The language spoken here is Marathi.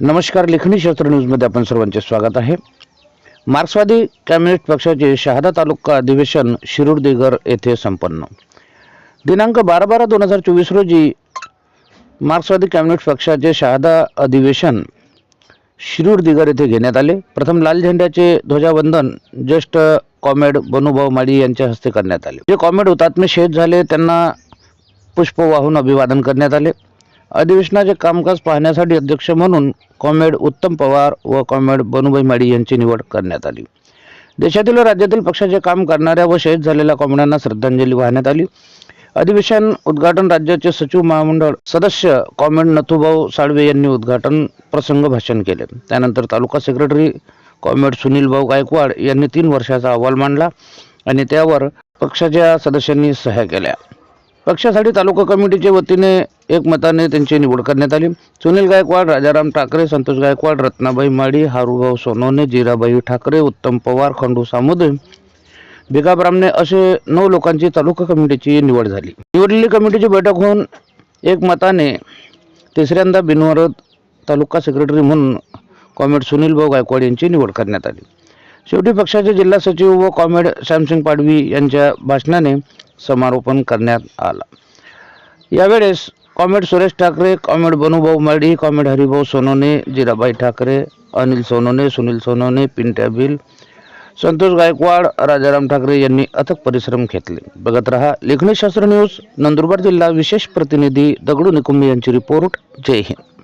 नमस्कार लेखणी शास्त्र न्यूजमध्ये आपण सर्वांचे स्वागत आहे. मार्क्सवादी कम्युनिस्ट पक्षाचे शहादा तालुका अधिवेशन शिरूर दिगर येथे संपन्न. दिनांक बारा बारा दोन हजार चोवीस रोजी मार्क्सवादी कम्युनिस्ट पक्षाचे शहादा अधिवेशन शिरूर दिगर येथे घेण्यात आले. प्रथम लाल झेंड्याचे ध्वजावंदन ज्येष्ठ कॉमेड बनुभाऊ माळी यांच्या हस्ते करण्यात आले. जे कॉमेड हुतात्मे शहीद झाले त्यांना पुष्प वाहून अभिवादन करण्यात आले. अधिवेशनाचे कामकाज पाहण्यासाठी अध्यक्ष म्हणून कॉम्रेड उत्तम पवार व कॉम्रेड बनुभाई माडी यांची निवड करण्यात आली. देशातील व राज्यातील पक्षाचे काम करणाऱ्या व शहीद झालेल्या कॉम्रेडांना श्रद्धांजली वाहण्यात आली. अधिवेशन उद्घाटन राज्याचे सचिव महामंडळ सदस्य कॉम्रेड नथुभाऊ साळवे यांनी उद्घाटन प्रसंग भाषण केले. त्यानंतर तालुका सेक्रेटरी कॉम्रेड सुनील भाऊ गायकवाड यांनी तीन वर्षाचा अहवाल मांडला आणि त्यावर पक्षाच्या सदस्यांनी सह्या केल्या. पक्षासाठी तालुका कमिटीच्या वतीने एकमताने त्यांची निवड करण्यात आली. सुनील गायकवाड राजाराम ठाकरे संतोष गायकवाड रत्नाबाई माडी हारूभाऊ सोनवणे जिराबाई ठाकरे उत्तम पवार खंडू सामुदे भिका असे नऊ लोकांची तालुका कमिटीची निवड झाली. निवडलेली कमिटीची बैठक होऊन एकमताने तिसऱ्यांदा बिनवरद तालुका सेक्रेटरी म्हणून कॉम्रेड सुनील भाऊ गायकवाड यांची निवड करण्यात आली. शेवटी पक्षाचे जिल्हा सचिव व कॉम्रेड श्यामसिंग पाडवी यांच्या भाषणाने समारोपण करण्यात आला. यावेळेस comrade Suresh Thakare comrade Banubhau Madi comrade Haribhau Sonone Jirabai Thackeray Anil Sonone Sunil Sonone Pintya बिल संतोष गायकवाड राजाराम ठाकरे यांनी अथक परिश्रम घेतले. बघत रहा लेखनीशास्त्र न्यूज नंदुरबार जिल्हा विशेष प्रतिनिधी दगडू निकुंबे यांची रिपोर्ट. जय हिंद.